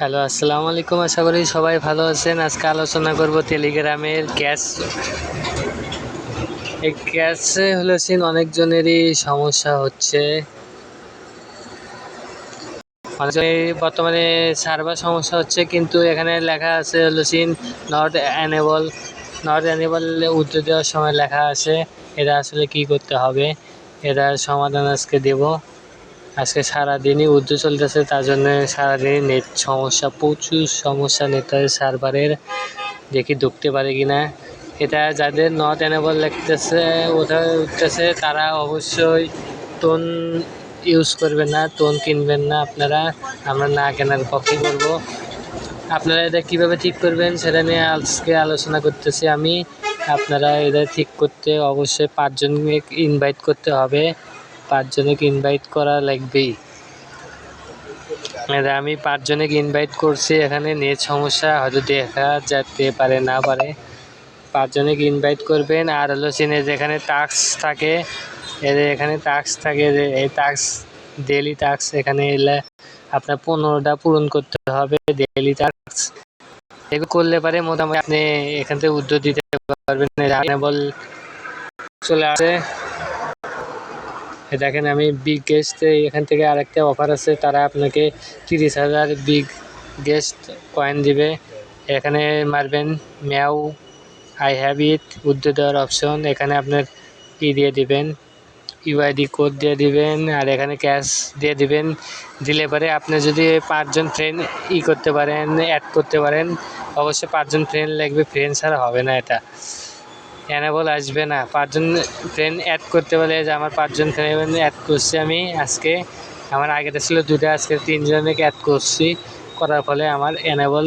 Hello, আসসালামু আলাইকুম। আশা করি সবাই ভালো আছেন। আজকে আলোচনা করব টেলিগ্রামের গ্যাস এই গ্যাসে হলো সিন অনেকজনেরই সমস্যা হচ্ছে। বর্তমানে সার্ভার সমস্যা হচ্ছে, কিন্তু এখানে লেখা আছে হলো seen not enable not enable উত্তর দেওয়ার সময় লেখা আছে, এটা আসলে কি করতে হবে, এটার সমাধান আজকে দেবো। আজকে সারাদিনই উর্দু চলতেছে তার জন্য সারাদিনই নেট সমস্যা, প্রচুর সমস্যা নেটের সার্ভারের। দেখি ঢুকতে পারে কি না এটা যাদের নট এনেবল লিখতেছে ওটা উঠতেছে, তারা অবশ্যই টোন ইউজ করবেন না টোন কিনবেন না আপনারা। আমরা না কেনার পক্ষে করব। আপনারা এটা কীভাবে ঠিক করবেন, সেটা নিয়ে আজকে আলোচনা করতেছি আমি। আপনারা এটা ঠিক করতে অবশ্যই পাঁচজনকে ইনভাইট করতে হবে। পাঁচজনকে ইনভাইট করা লাগবেই। আমি পাঁচজনকে ইনভাইট করছি, এখানে নেট সমস্যা, হয়তো দেখা যেতে পারে, না পারে। পাঁচজনকে ইনভাইট করবেন, আর হলো সিনে যেখানে টাস্ক থাকে এখানে টাস্ক থাকে, যে এই টাস্ক ডেলি টাস্ক এখানে এলে আপনার পনেরোটা পূরণ করতে হবে ডেলি টাস্ক এগুলো করলে পারে মোটামুটি আপনি এখান থেকে উদ্যোগ দিতে পারবেন চলে আসে। দেখেন আমি বিগ গেস্ট এখান থেকে আরেকটা অফার আছে। তারা আপনাকে তিরিশ হাজার বিগ গেস্ট কয়েন দিবে। এখানে মারবেন, ম্যাও আই হ্যাভ ইট উদ্যোগ দেওয়ার অপশন এখানে আপনার ই দিয়ে দিবেন ইউআইডি কোড দিয়ে দিবেন, আর এখানে ক্যাশ দিয়ে দিবেন। দিলে পরে আপনি যদি পাঁচজন ফ্রেন্ড ই করতে পারেন অ্যাড করতে পারেন, অবশ্যই পাঁচজন ফ্রেন্ড লাগবে। ফ্রেন্ড ছাড়া হবে না এটা। অ্যানাবল আসবে না। পাঁচজন ফ্রেন্ড অ্যাড করতে বলে যে, আমার পাঁচজন ফ্রেন্ড অ্যাড করছি আমি আজকে। আমার আগেটা ছিল দুটো আজকে তিনজনকে অ্যাড করছি। করার ফলে আমার অ্যানাবল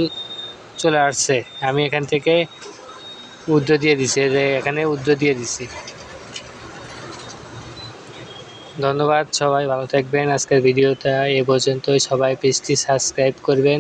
চলে আসছে। আমি এখান থেকে উদ্যোগ দিয়ে দিছি, যে এখানে উদ্যোগ দিয়ে দিছি। ধন্যবাদ সবাই, ভালো থাকবেন। আজকের ভিডিওটা এ পর্যন্তই। সবাই পেজটি সাবস্ক্রাইব করবেন।